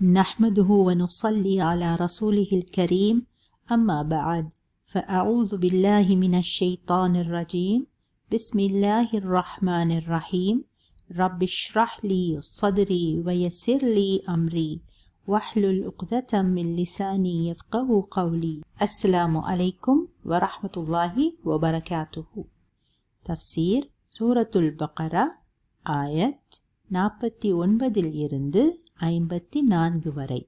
نحمده ونصلي على رسوله الكريم أما بعد فأعوذ بالله من الشيطان الرجيم بسم الله الرحمن الرحيم رب اشرح لي صدري ويسر لي أمري واحلل عقدة من لساني يفقه قولي السلام عليكم ورحمة الله وبركاته تفسير سورة البقرة ஆயத் நாற்பத்தி ஒன்பதில் இருந்து ஐம்பத்தி நான்கு வரை.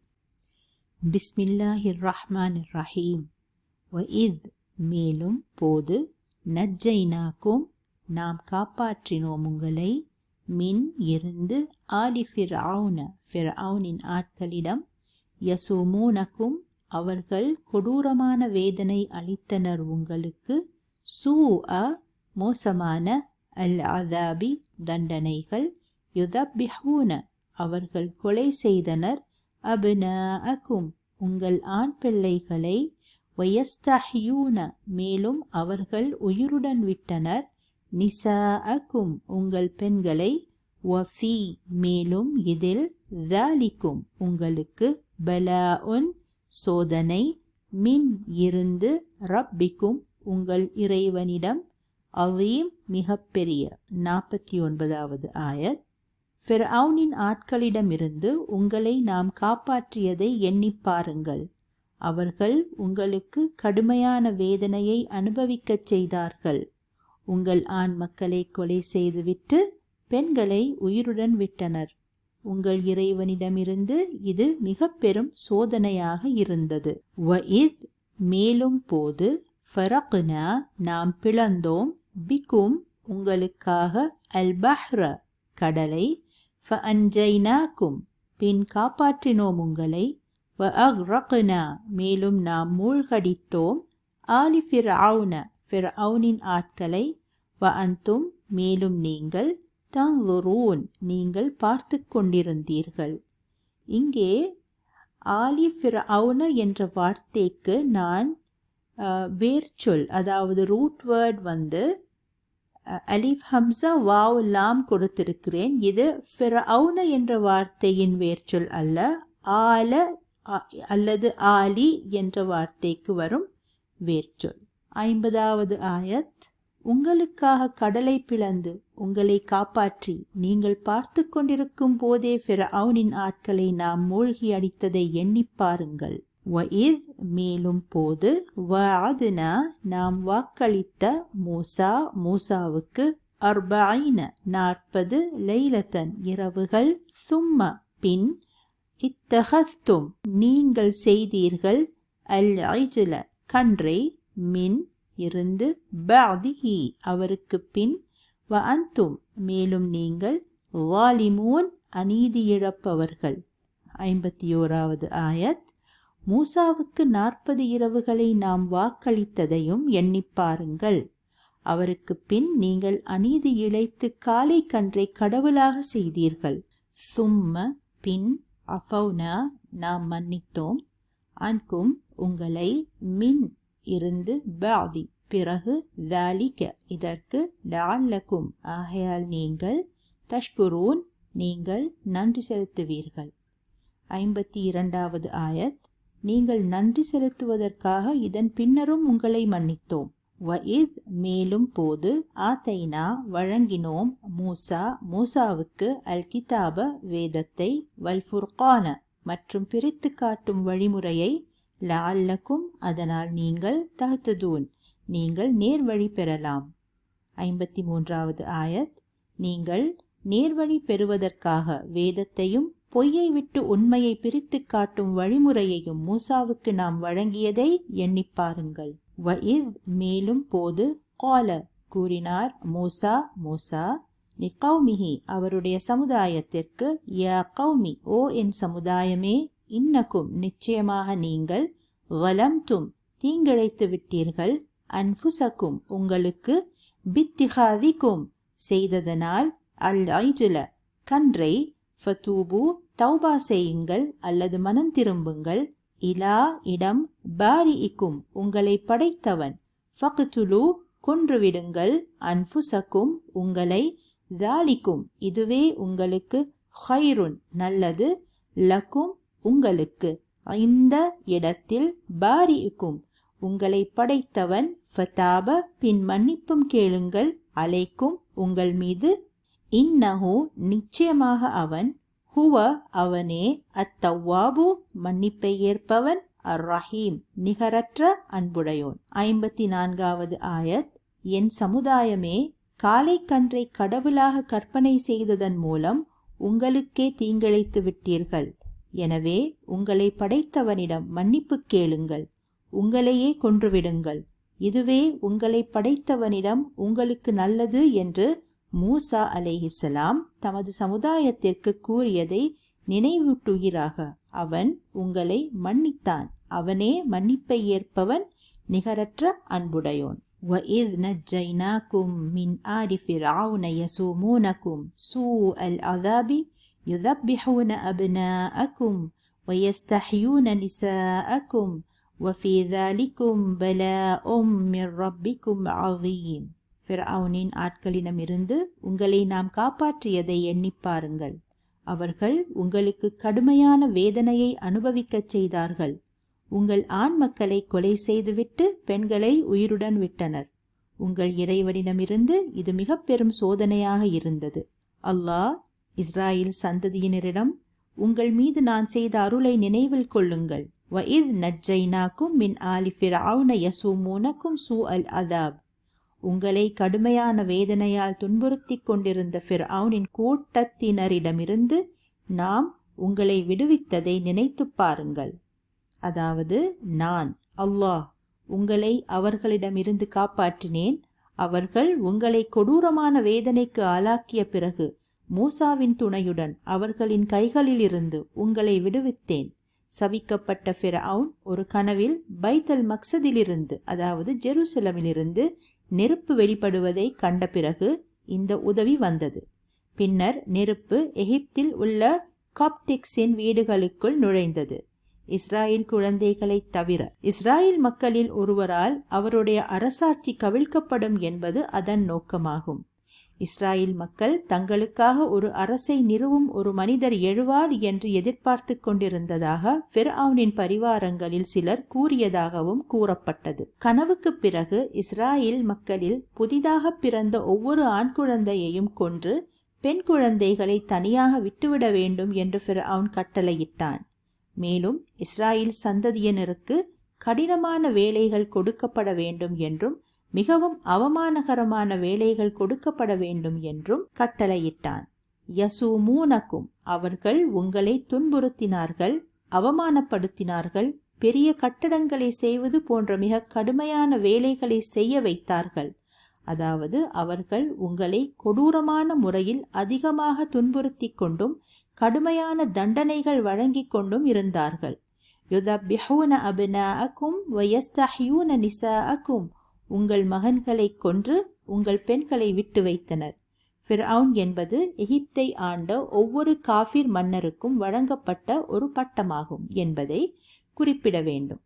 பிஸ்மில்லாஹிர் ரஹ்மான் ரஹீம் வஇத் மேலும் போது நஜ்ஜைனாக்கும் நாம் காப்பாற்றினோம் உங்களை மின் இருந்து ஆலி ஃபிர் ஆவுன ஃபிர் ஆவுனின் ஆட்களிடம் யசுமூனக்கும் அவர்கள் கொடூரமான வேதனை அளித்தனர் உங்களுக்கு சூ அ மோசமான அல் அதாபி தண்டனைகள் யுதப்பிஹூன அவர்கள் கொலை செய்தனர். அபினாஅக்கும் உங்கள் ஆண் பிள்ளைகளை வயஸ்தஹியூன மேலும் அவர்கள் உயிருடன் விட்டனர். நிசா அகும் உங்கள் பெண்களை வஃபி மேலும் இதில் தாலிக்கும் உங்களுக்கு பலா உன் சோதனை மின் இருந்து ரப்பிக்கும் உங்கள் இறைவனிடம். அவீம் மிகப்பெரிய நாற்பத்தி ஒன்பதாவது ஆயத். பெர்அவுனின் ஆட்களிடமிருந்து உங்களை நாம் காப்பாற்றியதை எண்ணிப் பாருங்கள். அவர்கள் உங்களுக்கு கடுமையான வேதனையை அனுபவிக்கச் செய்தார்கள். உங்கள் ஆண் மக்களை கொலை செய்துவிட்டு பெண்களை உயிருடன் விட்டனர். உங்கள் இறைவனிடமிருந்து இது மிக பெரும் சோதனையாக இருந்தது. வஇத் மேலும் போது ஃபரக்னா நாம் பிளந்தோம். பிகும் உங்களுக்காக அல்பஹ்ர கடலை ஃப அஞ்சைனாக்கும் பின் காப்பாற்றினோம் உங்களை. வ அக்ரக்னா மேலும் நாம் மூழ்கடித்தோம். ஆலி ஃபிர் ஆவுன ஃபிர் அவுனின் ஆட்களை. வ அந்தும் மேலும் நீங்கள் தங்குரூன் நீங்கள் பார்த்து கொண்டிருந்தீர்கள். இங்கே ஆலி ஃபிர் அவுன என்ற வார்த்தைக்கு நான் வேர்ச்சொல் அதாவது ரூட் வேர்ட் வந்து அலிஃப் ஹம்சா வாவ் லாம் கொடுத்திருக்கிறேன் இது ஃபிரவுன என்ற வார்த்தையின் வேர்ச்சொல் அல்ல ஆல அல்லது ஆலி என்ற வார்த்தைக்கு வரும் வேர்ச்சொல் ஐம்பதாவது ஆயத் உங்களுக்காக கடலை பிளந்து உங்களை காப்பாற்றி நீங்கள் பார்த்து கொண்டிருக்கும் போதே ஃபிரவுனின் ஆட்களை நாம் மூழ்கி அடித்ததை எண்ணிப் பாருங்கள் வஇத் மேலும் போது வஅதுனா நாம் வாக்களித்த மூசா மூசாவுக்கு அர்பாயின நாற்பது லைலத்தன் இரவுகள். சும்ம பின் இத்தகஸ்தும் நீங்கள் செய்தீர்கள். அல் ஐஜுல கன்றை மின் இருந்து பாதிஹி அவருக்கு பின் வ அந்தும் மேலும் நீங்கள் வாலிமூன் அநீதி இழப்பவர்கள். ஐம்பத்தி ஓராவது ஆயத். மூசாவுக்கு நாற்பது இரவுகளை நாம் வாக்களித்ததையும் எண்ணிப்பாருங்கள் அவருக்கு பின் நீங்கள் அநீதி இழைத்து காலை கன்றை கடவுளாக செய்தீர்கள். சும்ம பின் அஃபௌனா நாம் மன்னித்தோம். அன்கும் உங்களை மின் இருந்து பாதி பிறகு தாலிக இதற்கு லால்லக்கும். ஆகையால் நீங்கள் தஷ்குரூன் நீங்கள் நன்றி செலுத்துவீர்கள். ஐம்பத்தி இரண்டாவது ஆயத். நீங்கள் நன்றி செலுத்துவதற்காக இதன் பின்னரும் உங்களை மன்னித்தோம். வயித் மேலும் போது ஆத்தைனா வழங்கினோம் மூசா மூசாவுக்கு அல் கிதாப வேதத்தை வல்ஃபுர்கான மற்றும் பிரித்து காட்டும் வழிமுறையை லால்லக்கும் அதனால் நீங்கள் தகுத்ததூன் நீங்கள் நேர்வழி பெறலாம். ஐம்பத்தி மூன்றாவது ஆயத் நீங்கள் நேர்வழி பெறுவதற்காக வேதத்தையும் பொய்யை விட்டு உண்மையை பிரித்து காட்டும் வழிமுறையையும் மூசாவுக்கு நாம் வழங்கியதை எண்ணிப்பாருங்கள் இவ் மேலும் போது கால கூறினார் மூசா மூசா நி கௌமிஹி அவருடைய சமுதாயத்திற்கு யா கௌமி ஓ என் சமுதாயமே இன்னக்கும் நிச்சயமாக நீங்கள் வலம்தும் தீங்கிழைத்து விட்டீர்கள் அன்புசக்கும் உங்களுக்கு பித்திகாதிக்கும் செய்ததனால் அல் ஐஜுல கன்றை ஃபதூபு தௌபா செய்யுங்கள் அல்லது மனம் திரும்புங்கள். இலா இடம் பாரி இக்கும் உங்களை படைத்தவன். ஃபக்துலு கொன்றுவிடுங்கள். அன்புசக்கும் உங்களை தாலிக்கும். இதுவே உங்களுக்கு ஹைருன் நல்லது. லக்கும் உங்களுக்கு. இந்த இடத்தில் பாரி இக்கும் உங்களை படைத்தவன். ஃபதாப பின் மன்னிப்பும் கேளுங்கள். அலைக்கும் உங்கள் மீது இன்னஹு நிச்சயமாக அவன் ஹுவ அவனே அத்தவ்வாபு மன்னிப்பை ஏற்பவன் அர் ரஹீம் நிகரற்ற அன்புடையோன். ஐம்பத்தி நான்காவது ஆயத் என் சமுதாயமே காலை கன்றை கடவுளாக கற்பனை செய்ததன் மூலம் உங்களுக்கே தீங்கிழைத்து விட்டீர்கள். எனவே உங்களை படைத்தவனிடம் மன்னிப்பு கேளுங்கள். உங்களையே கொன்றுவிடுங்கள். இதுவே உங்களை படைத்தவனிடம் உங்களுக்கு நல்லது என்று மூசா அலேஹிசலாம் தமது சமுதாயத்திற்கு கூறியதை நினைவூட்டுகிறாக அவன் உங்களை மன்னித்தான் அவனே மன்னிப்பை ஏற்பவன் நிகரற்ற அன்புடையோன் وَإِذْ نَجَّيْنَاكُمْ مِنْ آلِ فِرْعَوْنَ يَسُومُونَكُمْ سُوءَ الْعَذَابِ يُذَبِّحُونَ أَبْنَاءَكُمْ وَيَسْتَحْيُونَ نِسَاءَكُمْ وَفِي ذَلِكُمْ بَلَاءٌ مِّن رَّبِّكُمْ عَظِيمٌ ஃபிரவுனின் ஆட்களிடமிருந்து உங்களை நாம் காப்பாற்றியதை எண்ணி பாருங்கள். அவர்கள் உங்களுக்கு கடுமையான வேதனையை அனுபவிக்கச் செய்தார்கள். உங்கள் ஆண் மக்களை கொலை செய்துவிட்டு பெண்களை உயிருடன் விட்டனர். உங்கள் இறைவனிடமிருந்து இது மிக பெரும் சோதனையாக இருந்தது. அல்லாஹ் இஸ்ராயில் சந்ததியினரிடம் உங்கள் மீது நான் செய்த அருளை நினைவில் கொள்ளுங்கள். வஇத் நஜ்ஜைனாக்கும் மின் ஆலி ஆவுன யசூமூனக்கும் சூ அல் அதாப். உங்களை கடுமையான வேதனையால் துன்புறுத்திக் கொண்டிருந்த ஃபிர்அவுனின் கூட்டத்தினரிடமிருந்து நாம் உங்களை விடுவித்ததை நினைத்துப் பாருங்கள். அதாவது நான் அல்லாஹ் உங்களை அவர்களிடமிருந்து காப்பாற்றினேன். அவர்கள் உங்களை கொடூரமான வேதனைக்கு ஆளாக்கிய பிறகு மூசாவின் துணையுடன் அவர்களின் கைகளிலிருந்து உங்களை விடுவித்தேன். சவிக்கப்பட்ட ஃபிரவுன் ஒரு கனவில் பைத்தல் மக்சதிலிருந்து அதாவது ஜெருசலமிலிருந்து நெருப்பு வெளிப்படுவதை கண்ட பிறகு இந்த உதவி வந்தது. பின்னர் நெருப்பு எகிப்தில் உள்ள காப்டிக்ஸின் வீடுகளுக்குள் நுழைந்தது. இஸ்ராயல் குழந்தைகளைத் தவிர இஸ்ராயல் மக்களில் ஒருவரால் அவருடைய அரசாட்சி கவிழ்க்கப்படும் என்பது அதன் நோக்கமாகும். இஸ்ராயல் மக்கள் தங்களுக்காக ஒரு அரசை நிறுவும் ஒரு மனிதர் எழுவார் என்று எதிர்பார்த்து கொண்டிருந்ததாக பிர்ஆவுனின் பரிவாரங்களில் சிலர் கூறியதாகவும் கூறப்பட்டது. கனவுக்கு பிறகு இஸ்ராயல் மக்களில் புதிதாக பிறந்த ஒவ்வொரு ஆண் குழந்தையையும் கொன்று பெண் குழந்தைகளை தனியாக விட்டுவிட வேண்டும் என்று ஃபிரவுன் கட்டளையிட்டான். மேலும் இஸ்ராயல் சந்ததியினருக்கு கடினமான வேலைகள் கொடுக்கப்பட வேண்டும் என்றும் மிகவும் அவமானகரமான வேலைகள் கொடுக்கப்பட வேண்டும் என்றும் கட்டளையிட்டான். யசூமூனக்கும் அவர்கள் உங்களை துன்புறுத்தினார்கள் அவமானப்படுத்தினார்கள் பெரிய கட்டடங்களை செய்வது போன்ற மிக கடுமையான வேலைகளை செய்ய வைத்தார்கள். அதாவது அவர்கள் உங்களை கொடூரமான முறையில் அதிகமாக துன்புறுத்தி கொண்டும் கடுமையான தண்டனைகள் வழங்கிக் கொண்டும் இருந்தார்கள். யுதபிஹூன அபினாஅக்கும் வயஸ்தஹியூன நிசாஅக்கும் உங்கள் மகன்களை கொன்று உங்கள் பெண்களை விட்டு வைத்தனர். ஃபிர்அவுன் என்பது எகிப்தை ஆண்ட ஒவ்வொரு காஃபிர் மன்னருக்கும் வழங்கப்பட்ட ஒரு பட்டமாகும் என்பதை குறிப்பிட வேண்டும்.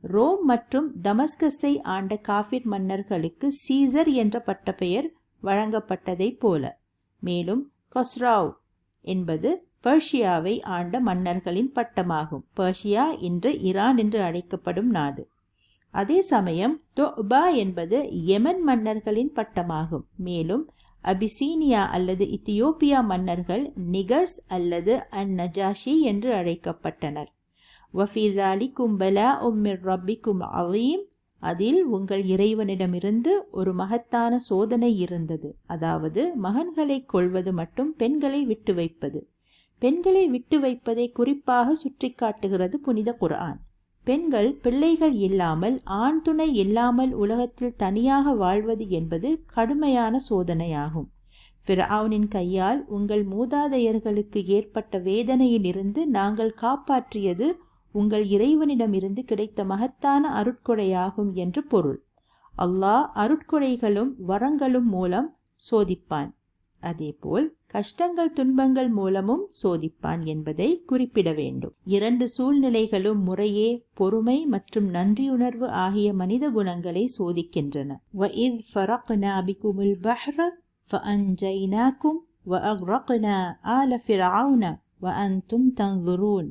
ரோம் மற்றும் தமஸ்கஸை ஆண்ட காஃபிர் மன்னர்களுக்கு சீசர் என்ற பட்டப்பெயர் வழங்கப்பட்டதைப் போல. மேலும் கொஸ்ராவ் என்பது பர்ஷியாவை ஆண்ட மன்னர்களின் பட்டமாகும். பர்ஷியா இன்று ஈரான் என்று அழைக்கப்படும் நாடு. அதே சமயம் தொபா என்பது யெமன் மன்னர்களின் பட்டமாகும். மேலும் அபிசீனியா அல்லது இத்தியோப்பியா மன்னர்கள் நிகஸ் அல்லது அன் நஜாஷி என்று அழைக்கப்பட்டனர். வஃபிதாலி கும்பலா உம்மிர் ரப்பிக்கும் அலீம். அதில் உங்கள் இறைவனிடமிருந்து ஒரு மகத்தான சோதனை இருந்தது. அதாவது மகன்களை கொள்வது மட்டும் பெண்களை விட்டு வைப்பது. பெண்களை விட்டு வைப்பதை குறிப்பாக சுட்டி காட்டுகிறது புனித குர்ஆன். பெண்கள் பிள்ளைகள் இல்லாமல் ஆண் துணை இல்லாமல் உலகத்தில் தனியாக வாழ்வது என்பது கடுமையான சோதனையாகும். பிரவுனின் கையால் உங்கள் மூதாதையர்களுக்கு ஏற்பட்ட வேதனையிலிருந்து நாங்கள் காப்பாற்றியது உங்கள் இறைவனிடமிருந்து கிடைத்த மகத்தான அருட்கொடையாகும் என்று பொருள். அல்லாஹ் அருட்கொடைகளும் வரங்களும் மூலம் சோதிப்பான். அதேபோல் கஷ்டங்கள் துன்பங்கள் மூலமும் சோதிப்பான் என்பதை குறிப்பிட வேண்டும். இரண்டு சூழ்நிலைகளும் முறையே பொறுமை மற்றும் நன்றியுணர்வு ஆகிய மனித குணங்களை சோதிக்கின்றன.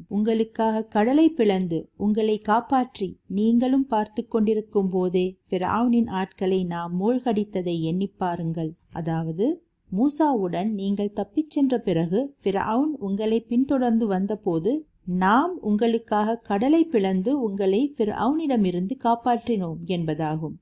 உங்களுக்காக கடலை பிளந்து உங்களை காப்பாற்றி நீங்களும் பார்த்து கொண்டிருக்கும் போதே பிராவுனின் ஆட்களை நாம் மூழ்கடித்ததை எண்ணி பாருங்கள். அதாவது மூசாவுடன் நீங்கள் தப்பிச் சென்ற பிறகு ஃபிரௌன் உங்களை பின்தொடர்ந்து வந்தபோது நாம் உங்களுக்காக கடலை பிளந்து உங்களை ஃபிரௌனிடமிருந்து காப்பாற்றினோம் என்பதாகும்.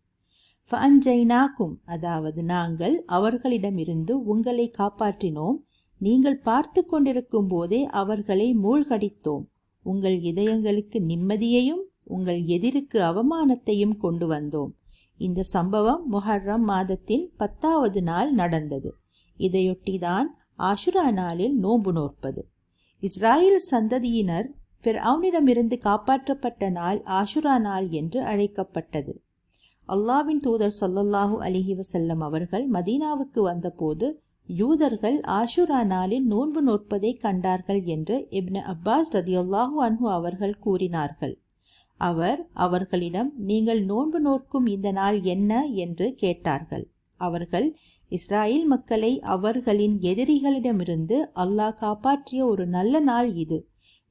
ஃபஞ்சைனாக்கும் அதாவது நாங்கள் அவர்களிடமிருந்து உங்களை காப்பாற்றினோம். நீங்கள் பார்த்து கொண்டிருக்கும் போதே அவர்களை மூழ்கடித்தோம். உங்கள் இதயங்களுக்கு நிம்மதியையும் உங்கள் எதிருக்கு அவமானத்தையும் கொண்டு வந்தோம். இந்த சம்பவம் முஹர்ரம் மாதத்தின் பத்தாவது நாள் நடந்தது. இதையொட்டிதான் ஆஷுரா நாளில் நோன்பு நோற்பது. இஸ்ராயல் சந்ததியினர் ஃபிர்அவுனிடமிருந்து காப்பாற்றப்பட்ட நாள் ஆஷுரா நாள் என்று அழைக்கப்பட்டது. அல்லாவின் தூதர் சொல்லல்லாஹு அலிஹி வசல்லம் அவர்கள் மதீனாவுக்கு வந்தபோது யூதர்கள் ஆஷுரா நாளில் நோன்பு நோற்பதை கண்டார்கள் என்று இப்னு அப்பாஸ் ரதியுல்லாஹு அன்ஹு அவர்கள் கூறினார்கள். அவர் அவர்களிடம் நீங்கள் நோன்பு நோக்கும் இந்த நாள் என்ன? என்று கேட்டார்கள். அவர்கள் இஸ்ராயேல் மக்களை அவர்களின் எதிரிகளிடமிருந்து அல்லாஹ் காப்பாற்றிய ஒரு நல்ல நாள் இது.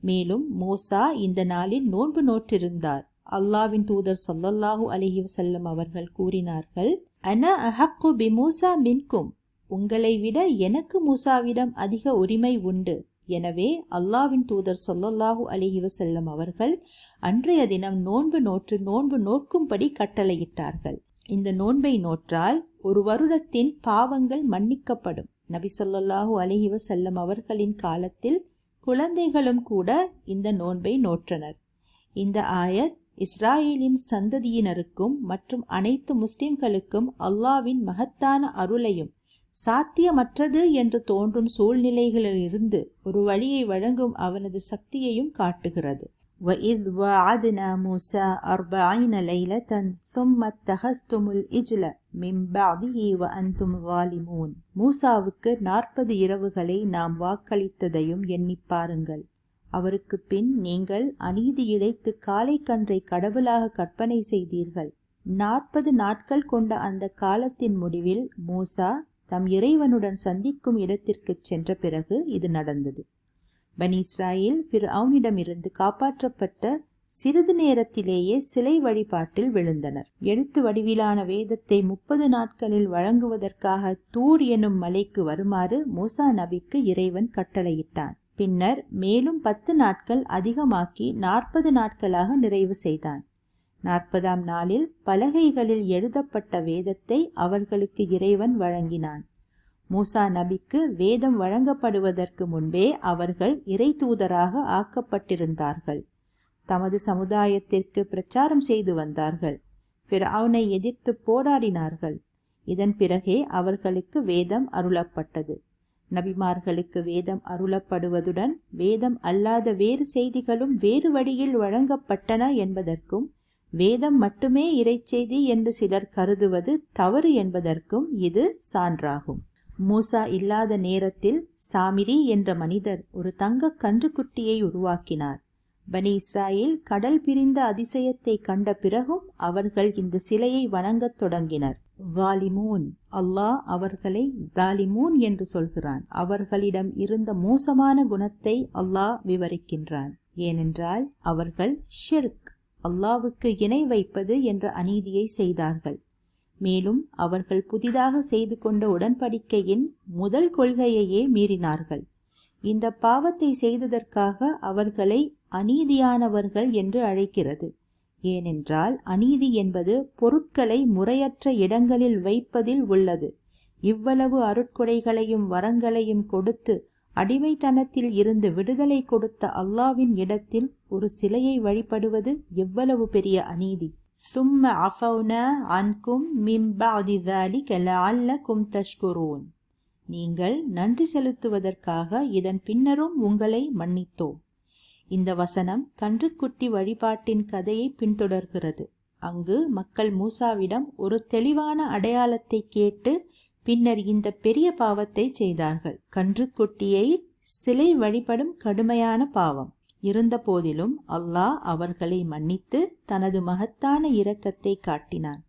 மேலும் மோசா இந்த நாளில் நோன்பு நோற்றிருந்தார். அல்லாவின் தூதர் சொல்லல்லாஹு அலஹி வசல்லம் அவர்கள் கூறினார்கள் அன அஹக்கு பி மூசா மின்கும். உங்களை விட எனக்கு மூசாவிடம் அதிக உரிமை உண்டு. எனவே அல்லாவின் தூதர் சொல்லல்லாஹு அலிஹி வசல்லம் அவர்கள் அன்றைய தினம் நோன்பு நோற்று நோன்பு நோக்கும்படி கட்டளையிட்டார்கள். இந்த நோன்பை நோற்றால் ஒரு வருடத்தின் பாவங்கள் மன்னிக்கப்படும். நபி சொல்லாஹூ அலிஹி வசல்லம் அவர்களின் காலத்தில் குழந்தைகளும் கூட இந்த நோன்பை நோற்றனர். இந்த ஆயத் இஸ்ராயேலின் சந்ததியினருக்கும் மற்றும் அனைத்து முஸ்லிம்களுக்கும் அல்லாவின் மகத்தான அருளையும் சாத்தியமற்றது என்று தோன்றும் சூழ்நிலைகளிலிருந்து ஒரு வழியை வழங்கும் அவனது சக்தியையும் காட்டுகிறது. وَإِذْ وَعَدْنَا مُوسَى أَرْبَعِينَ لَيْلَةً ثُمَّ اتَّخَذْتُمُ الْإِجْلَ மிம்பாதிஹி வ அந்தும் வாலிமூன். மூசாவுக்கு நாற்பது இரவுகளை நாம் வாக்களித்ததையும் எண்ணி பாருங்கள். அவருக்கு பின் நீங்கள் அநீதி இழைத்து காலை கன்றை கடவுளாக கற்பனை செய்தீர்கள். நாற்பது நாட்கள் கொண்ட அந்த காலத்தின் முடிவில் மூசா தம் இறைவனுடன் சந்திக்கும் இடத்திற்கு சென்ற பிறகு இது நடந்தது. பனிஸ்ராயில் பிற அவனிடமிருந்து காப்பாற்றப்பட்ட சிறிது நேரத்திலேயே சிலை வழிபாட்டில் விழுந்தனர். எழுத்து வடிவிலான வேதத்தை முப்பது நாட்களில் வழங்குவதற்காக தூர் எனும் மலைக்கு வருமாறு மூசா நபிக்கு இறைவன் கட்டளையிட்டான். பின்னர் மேலும் பத்து நாட்கள் அதிகமாக்கி நாற்பது நாட்களாக நிறைவு செய்தான். நாற்பதாம் நாளில் பலகைகளில் எழுதப்பட்ட வேதத்தை அவர்களுக்கு இறைவன் வழங்கினான். மூசா நபிக்கு வேதம் வழங்கப்படுவதற்கு முன்பே அவர்கள் இறை தூதராக ஆக்கப்பட்டிருந்தார்கள். தமது சமுதாயத்திற்கு பிரச்சாரம் செய்து வந்தார்கள். பிறவுனை எதிர்த்து போராடினார்கள். இதன் பிறகே அவர்களுக்கு வேதம் அருளப்பட்டது. நபிமார்களுக்கு வேதம் அருளப்படுவதுடன் வேதம் அல்லாத வேறு செய்திகளும் வேறு வழியில் வழங்கப்பட்டன என்பதற்கும் வேதம் மட்டுமே இறைச்செய்தி என்று சிலர் கருதுவது தவறு என்பதற்கும் இது சான்றாகும். மூசா இல்லாத நேரத்தில் சாமிரி என்ற மனிதர் ஒரு தங்க கன்றுக்குட்டியை உருவாக்கினார். பனி இஸ்ராயில் கடல் பிரிந்த அதிசயத்தை கண்ட பிறகும் அவர்கள் இந்த சிலையை வணங்கத் தொடங்கினர். வாலிமூன். அல்லாஹ் அவர்களை தாலிமூன் என்று சொல்கிறான். அவர்களிடம் இருந்த மோசமான குணத்தை அல்லாஹ் விவரிக்கின்றான். ஏனென்றால் அவர்கள் ஷிர்க் அல்லாவுக்கு இணை வைப்பது என்ற அநீதியை செய்தார்கள். மேலும் அவர்கள் புதிதாக செய்து கொண்ட உடன்படிக்கையின் முதல் கொள்கையையே மீறினார்கள். இந்த பாவத்தை செய்ததற்காக அவர்களை அநீதியானவர்கள் என்று அழைக்கிறது. ஏனென்றால் அநீதி என்பது பொருட்களை முறையற்ற இடங்களில் வைப்பதில் உள்ளது. இவ்வளவு அருட்கொடைகளையும் வரங்களையும் கொடுத்து அடிமைத்தனத்தில் இருந்து விடுதலை கொடுத்த அல்லாவின் இடத்தில் ஒரு சிலையை வழிபடுவது எவ்வளவு பெரிய அநீதி. சும்ம அஃபௌன அன்கும் மிம்பதி லஅல்லகும் தஷ்குரூன் நீங்கள் நன்றி செலுத்துவதற்காக இதன் பின்னரும் உங்களை மன்னித்தோம். இந்த வசனம் கன்றுக்குட்டி வழிபாட்டின் கதையை பின்தொடர்கிறது. அங்கு மக்கள் மூசாவிடம் ஒரு தெளிவான அடையாளத்தை கேட்டு பின்னர் இந்த பெரிய பாவத்தை செய்தார்கள். கன்றுக்குட்டியை சிலை வழிபடும் கடுமையான பாவம். இருந்த போதிலும் அல்லாஹ் அவர்களை மன்னித்து தனது மகத்தான இரக்கத்தை காட்டினான்.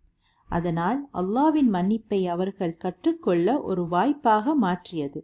அதனால் அல்லாவின் மன்னிப்பை அவர்கள் கற்றுக்கொள்ள ஒரு வாய்ப்பாக மாற்றியது.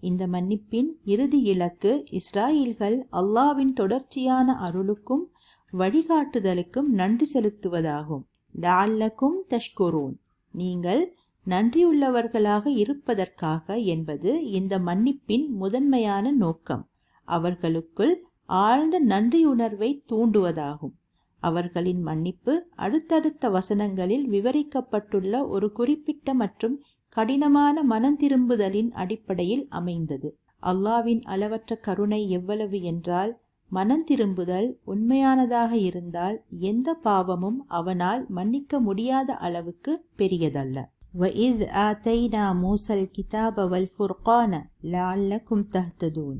இந்த மன்னிப்பின் இறுதி இலக்கு இஸ்ராயல்கள் அல்லாவின் தொடர்ச்சியான அருளுக்கும் வழிகாட்டுதலுக்கும் நன்றி செலுத்துவதாகும். லால்லக்கும் தஷ்குரூன். நீங்கள் நன்றியுள்ளவர்களாக இருப்பதற்காக என்பது இந்த மன்னிப்பின் முதன்மையான நோக்கம். அவர்களுக்குள் ஆழ்ந்த நன்றியுணர்வை தூண்டுவதாகும். அவர்களின் மன்னிப்பு அடுத்தடுத்த வசனங்களில் விவரிக்கப்பட்டுள்ள ஒரு குறிப்பிட்ட மற்றும் கடினமான மனந்திரும்புதலின் அடிப்படையில் அமைந்தது அல்லாவின் அளவற்ற கருணை எவ்வளவு என்றால் மனந்திரும்புதல் உண்மையானதாக இருந்தால் எந்த பாவமும் அவனால் மன்னிக்க முடியாத அளவுக்கு பெரியதல்ல وَإِذْ آتَيْنَا مُوسَى الْكِتَابَ وَالْفُرْقَانَ لَعَلَّكُمْ تَهْتَدُونَ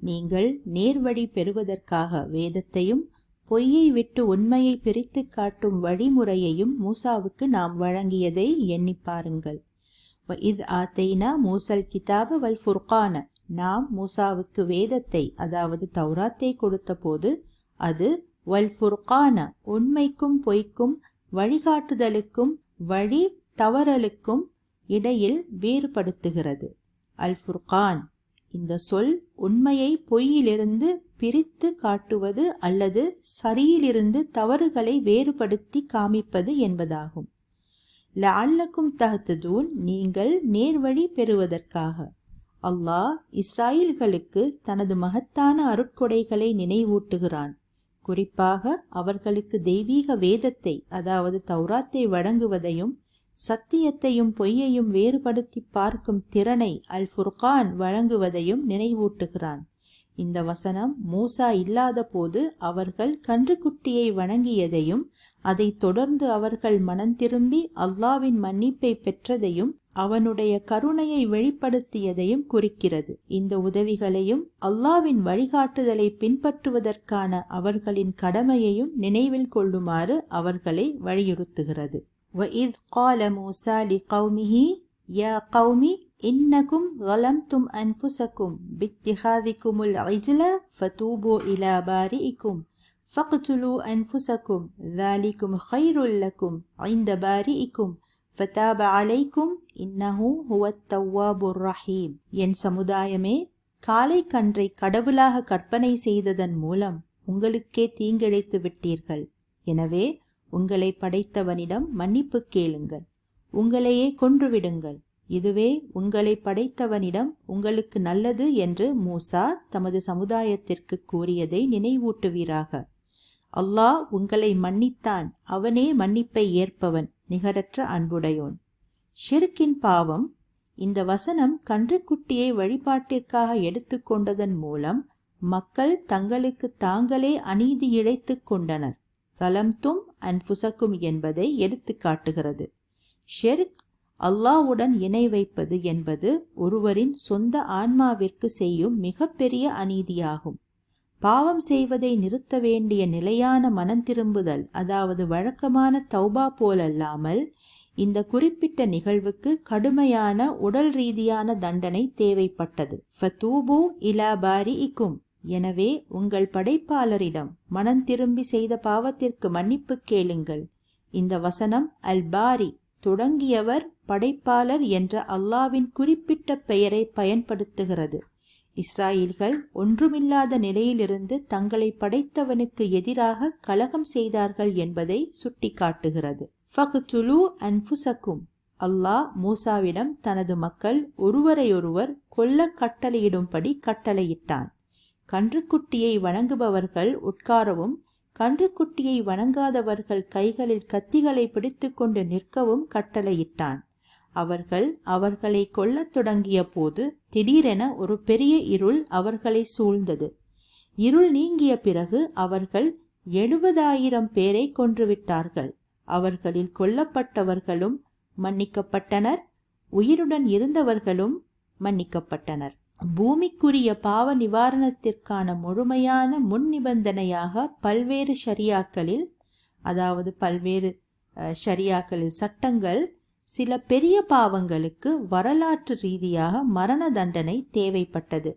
நீங்கள் நேர்வழி பெறுவதற்காக வேதத்தையும் பொய்யை விட்டு உண்மையை பிரித்து காட்டும் வழிமுறையையும் மூசாவுக்கு நாம் வழங்கியதை எண்ணி பாருங்கள் இத் ஆத்தைனா மூசல் கிதாப வல் ஃபுர்கான நாம் மூசாவுக்கு வேதத்தை அதாவது தௌராத்தை கொடுத்தபோது அது வல் ஃபுர்கான உண்மைக்கும் பொய்க்கும் வழிகாட்டுதலுக்கும் வழி தவறலுக்கும் இடையில் வேறுபடுத்துகிறது அல் ஃபுர்கான் இந்த சொல் உண்மையை பொய்யிலிருந்து பிரித்து காட்டுவது அல்லது சரியிலிருந்து தவறுகளை வேறுபடுத்தி காமிப்பது என்பதாகும் லஅல்லக்கும் தஹ்ததூன் நீங்கள் நேர்வழி பெறுவதற்காக. அல்லாஹ் இஸ்ராயல்களுக்கு தனது மகத்தான அருட்கொடைகளை நினைவூட்டுகிறான். குறிப்பாக அவர்களுக்கு தெய்வீக வேதத்தை அதாவது தௌராத்தை வழங்குவதையும் சத்தியத்தையும் பொய்யையும் வேறுபடுத்தி பார்க்கும் திறனை அல் ஃபுர்கான் வழங்குவதையும் நினைவூட்டுகிறான். இந்த வசனம் மூசா இல்லாத போது அவர்கள் கன்றுக்குட்டியை வணங்கியதையும் அதைத் தொடர்ந்து அவர்கள் மனம் திரும்பி அல்லாவின் மன்னிப்பை பெற்றதையும் அவனுடைய கருணையை வெளிப்படுத்தியதையும் குறிக்கிறது இந்த உதவிகளையும் அல்லாவின் வழிகாட்டுதலை பின்பற்றுவதற்கான அவர்களின் கடமையையும் நினைவில் கொள்ளுமாறு அவர்களை வலியுறுத்துகிறது وَإِذْ قَالَ مُوسَى لِقَوْمِهِ يَا قَوْمِ إِنَّكُمْ ظَلَمْتُمْ أَنفُسَكُمْ بِاتِّخَاذِكُمُ الْعِجْلَ فَتُوبُوا إِلَى بَارِئِكُمْ فَاقْتُلُوا أَنفُسَكُمْ ذَلِكُمْ خَيْرٌ لَكُمْ عِندَ بَارِئِكُمْ فَتَابَ عَلَيْكُمْ إِنَّهُ هُوَ التَّوَّابُ الرَّحِيمُ என் சமுதாயமே காலை கன்றை கடவுளாக கற்பனை செய்ததன் மூலம் உங்களுக்கே தீங்கிழைத்து விட்டீர்கள் எனவே உங்களை படைத்தவனிடம் மன்னிப்பு கேளுங்கள் உங்களையே கொன்றுவிடுங்கள் இதுவே உங்களை படைத்தவனிடம் உங்களுக்கு நல்லது என்று மூசா தமது சமுதாயத்திற்கு கூறியதை நினைவூட்டுவீராக அல்லாஹ் உங்களை மன்னித்தான். அவனே மன்னிப்பை ஏற்பவன் நிகரற்ற அன்புடையோன். ஷிருக்கின் பாவம் இந்த வசனம் கன்றுக்குட்டியை வழிபாட்டிற்காக எடுத்துக்கொண்டதன் மூலம் மக்கள் தங்களுக்கு தாங்களே அநீதி இழைத்துக் கொண்டனர். தலம்தும் அன்புசக்கும் என்பதை எடுத்து காட்டுகிறது. ஷெர்க் அல்லாவுடன் இணை வைப்பது என்பது ஒருவரின் சொந்த ஆன்மாவிற்கு செய்யும் மிகப்பெரிய அநீதியாகும். பாவம் செய்வதை நிறுத்த வேண்டிய நிலையான மனம் திரும்புதல் அதாவது வழக்கமான தௌபா போலல்லாமல் இந்த குறிப்பிட்ட நிகழ்வுக்கு கடுமையான உடல் ரீதியான தண்டனை தேவைப்பட்டது. ஃபதூபு இலா பாரி இக்கும் எனவே உங்கள் படைப்பாளரிடம் மனம் திரும்பி செய்த பாவத்திற்கு மன்னிப்பு கேளுங்கள். இந்த வசனம் அல் பாரி தொடங்கியவர் படைப்பாளர் என்ற அல்லாவின் குறிப்பிட்ட பெயரை பயன்படுத்துகிறது. இஸ்ராயல்கள் ஒன்றுமில்லாத நிலையிலிருந்து தங்களை படைத்தவனுக்கு எதிராக கலகம் செய்தார்கள் என்பதை சுட்டிக்காட்டுகிறது. ஃபக்துலு அன்புசக்கும் அல்லாஹ் மூசாவிடம் தனது மக்கள் ஒருவரையொருவர் கொல்ல கட்டளையிடும்படி கட்டளையிட்டான். கன்றுக்குட்டியை வணங்குபவர்கள் உட்காரவும் கன்றுக்குட்டியை வணங்காதவர்கள் கைகளில் கத்திகளை பிடித்துக்கொண்டு நிற்கவும் கட்டளையிட்டான். அவர்கள் அவர்களை கொல்லத் தொடங்கிய போது திடீரென ஒரு பெரிய இருள் அவர்களை சூழ்ந்தது. இருள் நீங்கிய பிறகு அவர்கள் எழுபதாயிரம் பேரை கொன்றுவிட்டார்கள். அவர்களில் கொல்லப்பட்டவர்களும் மன்னிக்கப்பட்டனர். உயிருடன் இருந்தவர்களும் மன்னிக்கப்பட்டனர். பூமிக்குரிய பாவ நிவாரணத்திற்கான முழுமையான முன் நிபந்தனையாக பல்வேறு ஷரியாக்களில் அதாவது பல்வேறு ஷரியாக்களில் சட்டங்கள் சில பெரிய பாவங்களுக்கு வரலாற்று ரீதியாக மரண தண்டனை தேவைப்பட்டது.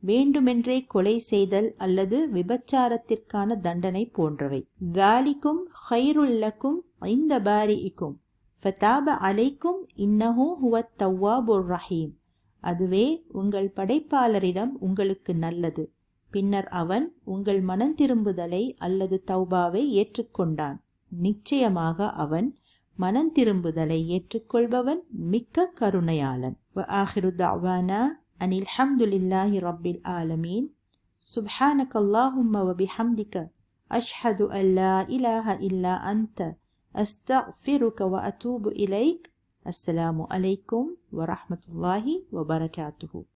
வேண்டுமென்றே கொலை செய்தல் அல்லது விபச்சாரத்திற்கான தண்டனை போன்றவை. தாலிக்கும் ஹைருல்லக்கும் இந்த பாரிக்கும். ஃபதாப அலைக்கும் இன்னஹூ ஹுவத் தவ்வாபுர் ரஹீம். அதுவே உங்கள் படைப்பாளரிடம் உங்களுக்கு நல்லது. பின்னர் அவன் உங்கள் மனந்திரும்புதலை அல்லது தௌபாவை ஏற்றுக்கொண்டான். நிச்சயமாக அவன் மனம் திரும்புதலை ஏற்றுக்கொள்பவன் மிக்க கருணையாளன் வ ஆஹிரு தாவானா அனில் ஹம்துலில்லாஹி ரப்பில் ஆலமீன் சுப்ஹானக் அல்லாஹும்ம வபிஹம்திக அஷ்ஹது அல்லா இலாஹ இல்லா அந்த அஸ்தஃபிருக வ அத்தூபு இலைக் அஸ்ஸலாமு அலைக்கும் வரஹமத்துல்லாஹி வபரகாத்துஹூ